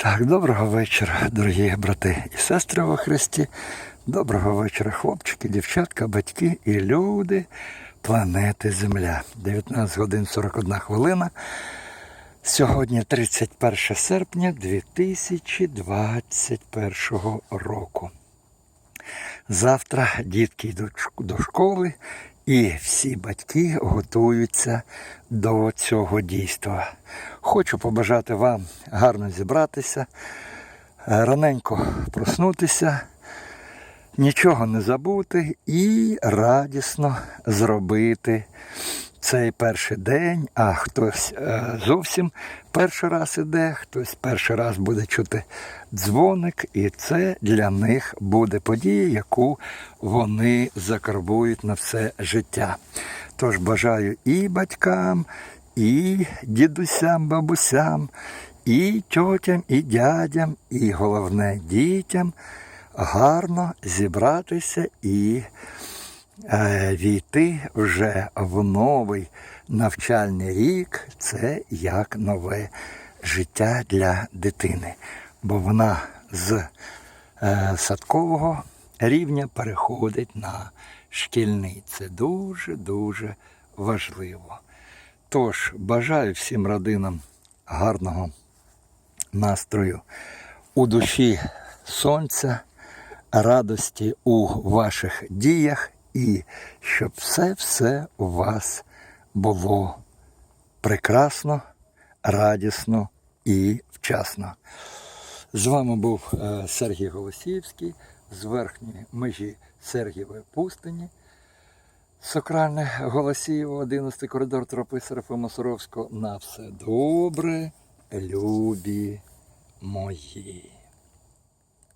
Так, доброго вечора, дорогі брати і сестри во Христі. Доброго вечора, хлопчики, дівчатка, батьки і люди планети Земля. 19 годин 41 хвилина. Сьогодні 31 серпня 2021 року. Завтра дітки йдуть до школи, і всі батьки готуються до цього дійства. Хочу побажати вам гарно зібратися, е, раненько проснутися, нічого не забути і радісно зробити цей перший день, а хтось е, зовсім перший раз іде, хтось перший раз буде чути дзвоник, і це для них буде подія, яку вони закарбують на все життя. Тож бажаю і батькам, і дідусям, бабусям, і тьотям, і дядям, і головне дітям гарно зібратися і е, війти вже в новий навчальний рік це як нове життя для дитини. Бо вона з е, садкового рівня переходить на шкільний. Це дуже-дуже важливо. Тож бажаю всім родинам гарного настрою у душі сонця, радості у ваших діях і щоб все-все у вас було прекрасно, радісно і вчасно. З вами був е, Сергій Голосіївський з верхньої межі Сергієвої пустині. Сокральне Голосіїво, 11 коридор тропи Серафима Суровського. На все добре, любі мої.